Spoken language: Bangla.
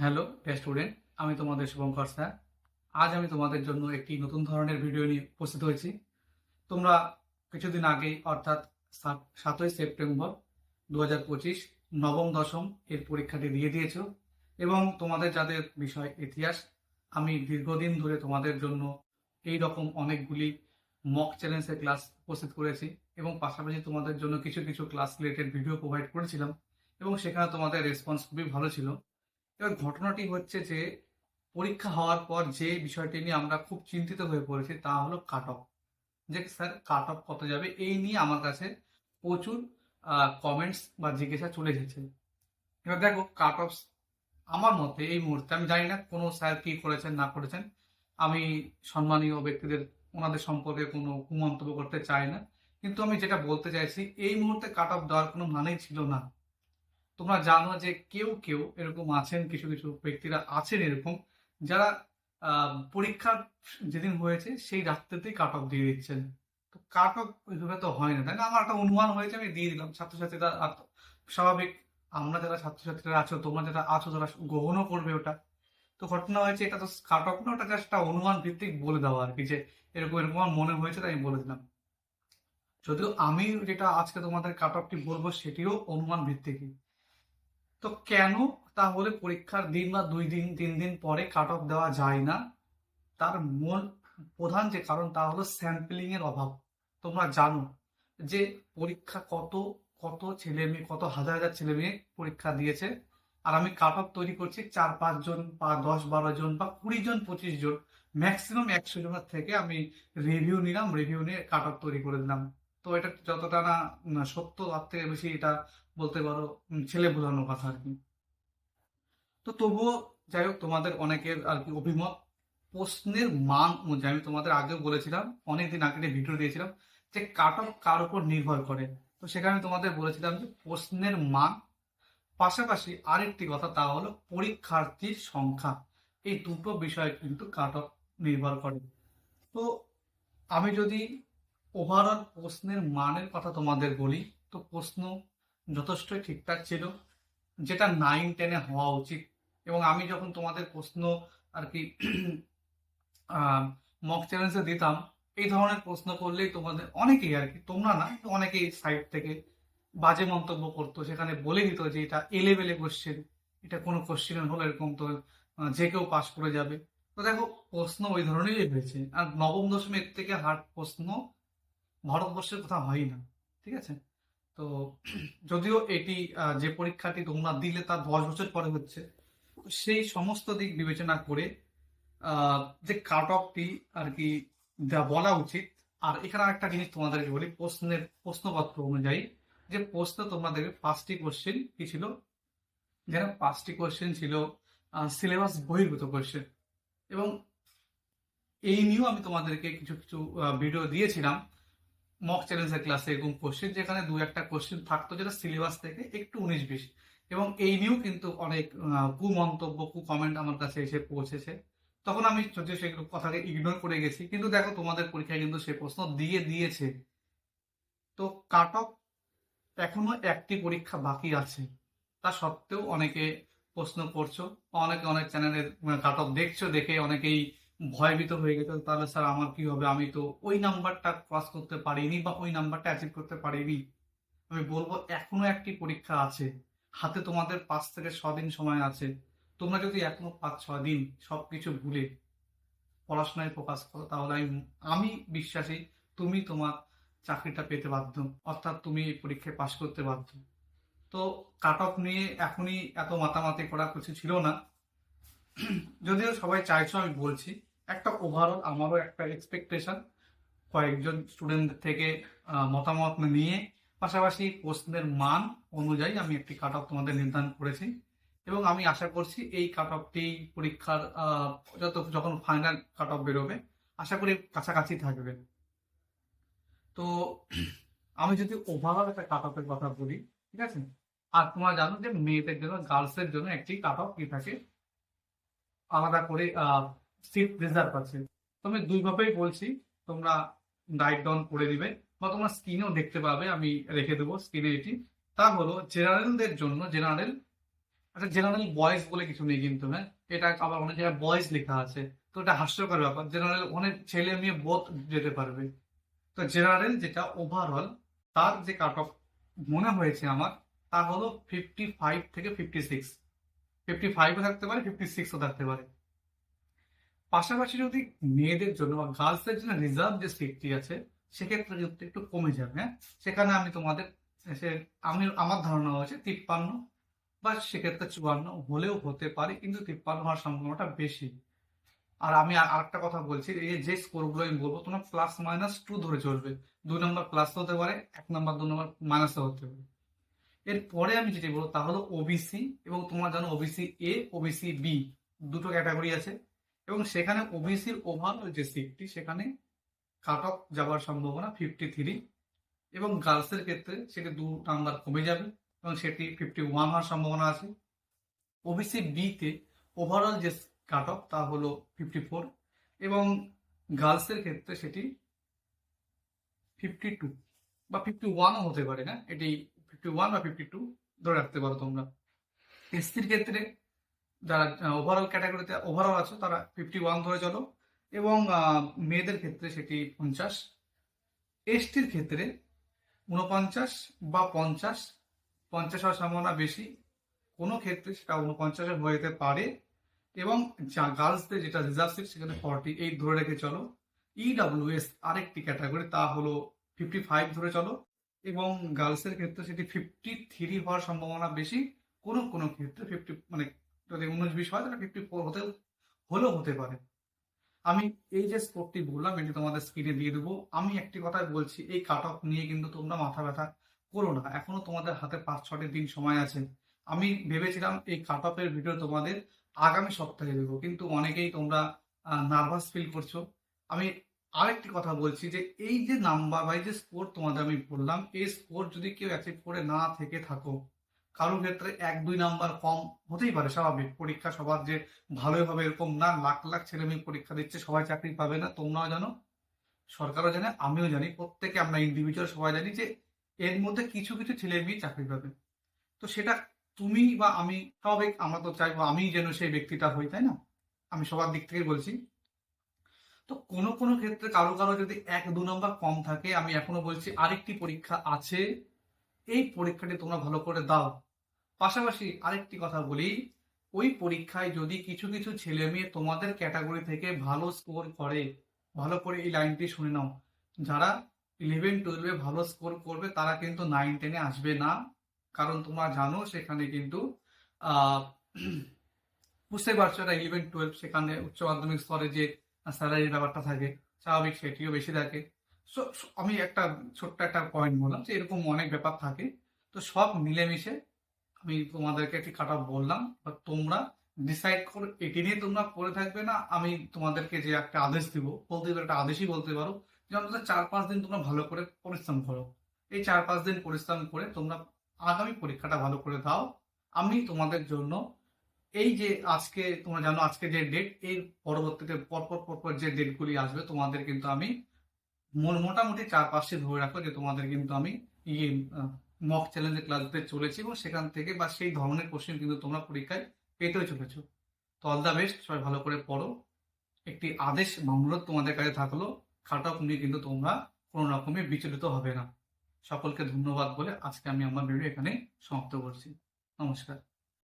হ্যালো স্টুডেন্ট আমি তোমাদের শুভঙ্কর স্যার। আজ আমি তোমাদের জন্য একটি নতুন ধরনের ভিডিও নিয়ে উপস্থিত হয়েছি। তোমরা কিছুদিন আগে, অর্থাৎ সাত- সাতই সেপ্টেম্বর দু হাজার পঁচিশ নবম, দশম এর পরীক্ষাটি দিয়ে দিয়েছ এবং তোমাদের যাদের বিষয় ইতিহাস, আমি দীর্ঘদিন ধরে তোমাদের জন্য এই রকম অনেকগুলি মক চ্যালেঞ্জের ক্লাস উপস্থিত করেছি এবং পাশাপাশি তোমাদের জন্য কিছু কিছু ক্লাস রিলেটেড ভিডিও প্রোভাইড করেছিলাম এবং সেখানে তোমাদের রেসপন্স খুবই ভালো ছিল। এবার ঘটনাটি হচ্ছে যে, পরীক্ষা হওয়ার পর যে বিষয়টি নিয়ে আমরা খুব চিন্তিত হয়ে পড়েছি তা হলো কাট অফ যে স্যার কাট অফ কত যাবে? এই নিয়ে আমার কাছে প্রচুর কমেন্টস বা জিজ্ঞাসা চলে এসেছে। এবার দেখো কাট অফ আমার মতে এই মুহূর্তে, আমি জানি না কোনো স্যার কি করেছেন, না করেছেন। আমি সম্মানীয় ব্যক্তিদের, ওনাদের সম্পর্কে কোনো কুমন্তব্য করতে চাই না। কিন্তু আমি যেটা বলতে চাইছি, এই মুহূর্তে কাট অফ দেওয়ার কোনো মানেই ছিল না। তোমরা জানো যে কেউ কেউ এরকম আছেন, কিছু কিছু ব্যক্তিরা আছেন এরকম, যারা পরীক্ষা যেদিন হয়েছে সেই রাত্রেতেই কাট অফ দিয়ে দিচ্ছেন। তো কাট অফ তো হয় না। তাই না আমার একটা অনুমান হয়েছে, আমি দিয়ে দিলাম। ছাত্রছাত্রীরা স্বাভাবিক, আমরা যারা ছাত্রছাত্রীরা আছো, তোমরা যারা আছো, যারা গ্রহণও করবে ওটা, তো ঘটনা হয়েছে এটা তো কাট অফ না, ওটা জাস্ট অনুমান ভিত্তিক বলে দেওয়া আর কি, যে এরকম এরকম আমার মনে হয়েছে, তাই আমি বলে দিলাম। যদিও আমি যেটা আজকে তোমাদের কাট অফটি বলব, সেটিও অনুমান ভিত্তিকই। তো কেন তাহলে পরীক্ষার দিন বা দুই দিন, তিন দিন পরে কাট অফ দেওয়া যায় না? তার মূল, প্রধান যে কারণ তা হলো স্যাম্পলিং এর অভাব। তোমরা জানো যে পরীক্ষা কত কত ছেলে মেয়ে, কত হাজার হাজার ছেলে মেয়ে পরীক্ষা দিয়েছে। আর আমি কাট অফ তৈরি করছি চার, পাঁচ জন বা দশ, বারো জন বা কুড়ি জন, পঁচিশ জন। ম্যাক্সিমাম একশো জনের থেকে আমি রিভিউ নিলাম রিভিউ নিয়ে কাট অফ তৈরি করে দিলাম। তো এটা যতটা না সত্য, তার থেকে বেশি এটা বলতে পারো ছেলে বোঝানোর কথা আর কি। তো তবুও যাই হোক, তোমাদের অনেকের আর কি অভিমত। প্রশ্নের মান অনুযায়ী আমি তোমাদের আগেও বলেছিলাম, অনেকদিন আগে ভিডিও দিয়েছিলাম যে কাট অফ কার উপর নির্ভর করে। তো সেখানে তোমাদের বলেছিলাম যে প্রশ্নের মান, পাশাপাশি আরেকটি কথা তা হলো পরীক্ষার্থীর সংখ্যা। এই দুটো বিষয় কিন্তু কাট অফ নির্ভর করে। তো আমি যদি ওভারঅল প্রশ্নের মানের কথা তোমাদের বলি। তো প্রশ্ন যথেষ্টই ঠিকঠাক ছিল, যেটা নাইন টেনে হওয়া উচিত। এবং আমি যখন তোমাদের প্রশ্ন আর কি মক চ্যালেঞ্জে দিতাম, এই ধরনের প্রশ্ন করলেই তোমাদের অনেকেই আর কি, তোমরা না অনেকেই সাইড থেকে বাজে মন্তব্য করতো, সেখানে বলে দিত যে এটা এলেবেলে কোশ্চেন এটা কোনো কোশ্চেন হলো এরকম তো যে কেউ পাস করে যাবে। তো দেখো, প্রশ্ন ওই ধরনেরই হয়েছে আর নবম দশমীর থেকে হার্ড প্রশ্ন ভারতবর্ষের কোথাও হয় না, ঠিক আছে? তো যদিও এটি যে পরীক্ষাটি তোমরা দিলে তার দশ বছর পরে হচ্ছে, সেই সমস্ত দিক বিবেচনা করে যে কাট অফটি আর কি দেয়া বলা উচিত, আর এখানে একটা জিনিস তোমাদেরকে বলি, প্রশ্নের, প্রশ্নপত্র অনুযায়ী, যে প্রশ্ন তোমাদের পাঁচটি কোশ্চেন কি ছিল? যেন পাঁচটি কোশ্চেন ছিল সিলেবাস বহির্ভূত কোশ্চেন এবং এই নিয়েও আমি তোমাদেরকে কিছু কিছু ভিডিও দিয়েছিলাম। মক চ্যালেঞ্জের ক্লাসে এরকম কোশ্চেন যেখানে দু একটা কোশ্চেন থাকতো যেটা সিলেবাস থেকে একটু উনিশ বিশ। এবং এই নিয়েও কিন্তু অনেক কুমন্তব্য কু কমেন্ট আমার কাছে এসে পৌঁছেছে। তখন আমি যদিও সেগুলো কথাকে ইগনোর করে গেছি। কিন্তু দেখো, তোমাদের পরীক্ষায় কিন্তু সে প্রশ্ন দিয়ে দিয়েছে। তো কাট অফ এখনও একটি পরীক্ষা বাকি আছে। তা সত্ত্বেও অনেকে প্রশ্ন করছ, অনেকে অনেক চ্যানেলের কাট অফ দেখছ, দেখে অনেকেই ভয়ভীত হয়ে গেছে, তাহলে স্যার আমার কি হবে? আমি তো ওই নাম্বারটা ক্রস করতে পারিনি বা ওই নাম্বারটা অ্যাচিভ করতে পারিনি। আমি বলব, এখনও একটি পরীক্ষা আছে। হাতে তোমাদের পাঁচ থেকে ছ দিন সময় আছে। তোমরা যদি এখনও পাঁচ ছ দিন সব কিছু ভুলে পড়াশোনায় ফোকাস করো, তাহলে আমি আমি বিশ্বাসী, তুমি তোমার চাকরিটা পেতে বাধ্য, অর্থাৎ তুমি এই পরীক্ষায় পাশ করতে বাধ্য। তো কাট অফ নিয়ে এখনই এত মাতামাতি করা কিছু ছিল না। যদিও সবাই চাইছো আমি বলছি একটা ওভারঅল আমারও একটা এক্সপেকটেশন কয়েকজন স্টুডেন্টদের থেকে মতামত নিয়ে, পাশাপাশি প্রশ্নের মান অনুযায়ী আমি একটি কাট অফ তোমাদের নির্ধারণ করেছি এবং আমি আশা করছি এই কাট অফটি পরীক্ষার যত, যখন ফাইনাল কাট অফ বেরোবে, আশা করি কাছাকাছি থাকবে। তো আমি যদি ওভারঅল একটা কাট অফের কথা বলি, ঠিক আছে? আর তোমরা জানো যে মেয়েদের জন্য গার্লসের জন্য একটি কাট অফ কি থাকে। আলাদা করে সিট রিজার্ভ আছে তো আমি দুইভাবেই বলছি, তোমরা রাইট ডাউন করে দিবে, বা তোমরা স্ক্রিনেও দেখতে পাবে, আমি রেখে দেবো স্ক্রিনে এটি। তা হলো জেনারেলদের জন্য জেনারেল আচ্ছা জেনারেল বয়েজ বলে কিছু নেই কিন্তু হ্যাঁ? এটা আবার অনেক জায়গায় বয়েজ লেখা আছে। তো এটা হাস্যকর ব্যাপার জেনারেল অনেক ছেলে মেয়ে বোধ যেতে পারবে। তো জেনারেল যেটা ওভারঅল তার যে কাট অফ মনে হয়েছে আমার, তা হলো ফিফটি ফাইভ থেকে ফিফটি সিক্স ফিফটি ফাইভও থাকতে পারে ফিফটি সিক্সও থাকতে পারে। পাশাপাশি যদি মেয়েদের জন্য বা গার্লসের জন্য রিজার্ভ যে সিটটি আছে, সেক্ষেত্রে কিন্তু একটু কমে যাবে হ্যাঁ? সেখানে আমি তোমাদের, সে, আমি, আমার ধারণা হচ্ছে তিপ্পান্ন বা সেক্ষেত্রে চুয়ান্ন হলেও হতে পারে, কিন্তু তিপ্পান্ন হওয়ার সম্ভাবনাটা বেশি। আর আমি আর আরেকটা কথা বলছি, এই যে স্কোরগুলো আমি বলব, তোমরা প্লাস মাইনাস টু ধরে চলবে। দুই নম্বর প্লাস হতে পারে, এক নম্বর দু নম্বর মাইনাসও হতে পারে। এরপরে আমি যেটি বলব তা হলো ওবিসি এবং তোমরা জানো ওবিসি এ ওবিসি বি দুটো ক্যাটাগরি আছে। এবং সেখানে ওবিসির ওভারঅল যে সিটটি সেখানে কাট অফ যাওয়ার সম্ভাবনা ফিফটি থ্রি এবং গার্লসের ক্ষেত্রে সেটি দু নাম্বার কমে যাবে এবং সেটি ফিফটি ওয়ান হওয়ার সম্ভাবনা আছে। ওবিসি বিতে ওভারঅল যে কাট অফ তা হলো ফিফটি ফোর এবং গার্লসের ক্ষেত্রে সেটি ফিফটি টু বা ফিফটি ওয়ানও হতে পারে না এটি ফিফটি ওয়ান বা ফিফটি টু ধরে রাখতে পারো তোমরা। এসসির ক্ষেত্রে যারা ওভারঅল ক্যাটাগরিতে ওভারঅল আছে, তারা ফিফটি ওয়ান ধরে চলো। এবং মেয়েদের ক্ষেত্রে সেটি পঞ্চাশ। এসটির ক্ষেত্রে উনপঞ্চাশ বা পঞ্চাশ পঞ্চাশ হওয়ার সম্ভাবনা বেশি। কোনো ক্ষেত্রে সেটা উনপঞ্চাশে হয়ে যেতে পারে। এবং যা গার্লসদের যেটা রিজার্ভ সিট সেখানে ফর্টি এইট ধরে রেখে চলো। ইডাব্লিউএস আরেকটি ক্যাটাগরি তা হলো ফিফটি ফাইভ ধরে চলো। এবং গার্লসের ক্ষেত্রে সেটি ফিফটি থ্রি হওয়ার সম্ভাবনা বেশি। কোনো কোনো ক্ষেত্রে ফিফটি মানে যদি উনিশ বিশ হয়, তাহলে ফিফটি ফোর হতে হলেও হতে পারে। আমি এই যে স্কোরটি বললাম, এটি তোমাদের স্ক্রিনে দিয়ে দেবো। আমি একটি কথাই বলছি, এই কাট অফ নিয়ে কিন্তু তোমরা মাথা ব্যথা করো না। এখনও তোমাদের হাতে পাঁচ, ছটি দিন সময় আছে। আমি ভেবেছিলাম এই কাট অফের ভিডিও তোমাদের আগামী সপ্তাহে দেবো, কিন্তু অনেকেই তোমরা নার্ভাস ফিল করছ। আমি আরেকটি কথা বলছি যে, এই যে নাম্বার বা এই যে স্কোর তোমাদের আমি বললাম, এই স্কোর যদি কেউ অ্যাচিভ করে না থেকে থাকো কারোর ক্ষেত্রে এক, দুই নাম্বার কম হতেই পারে, স্বাভাবিক। পরীক্ষা সবার যে ভালোই হবে এরকম না, লাখ লাখ ছেলে মেয়ে পরীক্ষা দিচ্ছে, সবাই চাকরি পাবে না, তোমরাও জানো, সরকারও জানে, আমিও জানি, প্রত্যেকে আমরা ইন্ডিভিজুয়াল সবাই জানি যে এর মধ্যে কিছু কিছু ছেলে মেয়ে চাকরি পাবে। তো সেটা তুমি বা আমি, স্বাভাবিক, আমরা তো চাইব আমি যেন সেই ব্যক্তিটা হই, তাই না? আমি সবার দিক থেকে বলছি। তো কোনো কোনো ক্ষেত্রে কারও কারও যদি এক, দু নম্বর কম থাকে, আমি এখনও বলছি আরেকটি পরীক্ষা আছে এই পরীক্ষাটি তোমরা ভালো করে দাও। পাশাপাশি আরেকটি কথা বলি, ওই পরীক্ষায় যদি কিছু কিছু ছেলে মেয়ে তোমাদের ক্যাটাগরি থেকে ভালো স্কোর করে, ভালো করে এই লাইনটি শুনে নাও। যারা ইলেভেন টুয়েলভে ভালো স্কোর করবে, তারা কিন্তু নাইন টেনে আসবে না। কারণ তোমরা জানো সেখানে কিন্তু বুঝতে পারছ এটা ইলেভেন টুয়েলভ সেখানে উচ্চ মাধ্যমিক স্তরে যে স্যালারির ব্যাপারটা থাকে, স্বাভাবিক সেটিও বেশি থাকে। আমি একটা ছোট্ট একটা পয়েন্ট বললাম যে এরকম অনেক ব্যাপার থাকে। তো সব মিলেমিশে আমি তোমাদেরকে একটি কাটা বললাম। বা তোমরা ডিসাইড করে, এটি নিয়ে তোমরা পড়ে থাকবে না। আমি তোমাদেরকে যে একটা আদেশ দিব, বলতে পারো একটা আদেশই বলতে পারো যে অন্তত চার পাঁচ দিন তোমরা ভালো করে পরিশ্রম করো। এই চার পাঁচ দিন পরিশ্রম করে তোমরা আগামী পরীক্ষাটা ভালো করে দাও। আমি তোমাদের জন্য এই যে আজকে তোমরা জানো আজকে যে ডেট এর পরবর্তীতে পরপর পরপর যে ডেটগুলি আসবে তোমাদের কিন্তু আমি মোটামুটি চার পাঁচটি ধরে রাখো যে তোমাদের কিন্তু আমি ইয়ে মক চ্যালেঞ্জের ক্লাস দিতে চলেছি এবং সেখান থেকে বা সেই ধরনের কোশ্চেন কিন্তু তোমরা পরীক্ষায় পেতেও চলেছ। তো অল দ্য বেস্ট সবাই ভালো করে পড়ো। একটি আদেশ অনুরোধ তোমাদের কাছে থাকল খাট অফ নিয়ে কিন্তু তোমরা কোনো রকমে বিচলিত হবে না। সকলকে ধন্যবাদ বলে আজকে আমি আমার ভিডিও এখানে সমাপ্ত করছি। নমস্কার।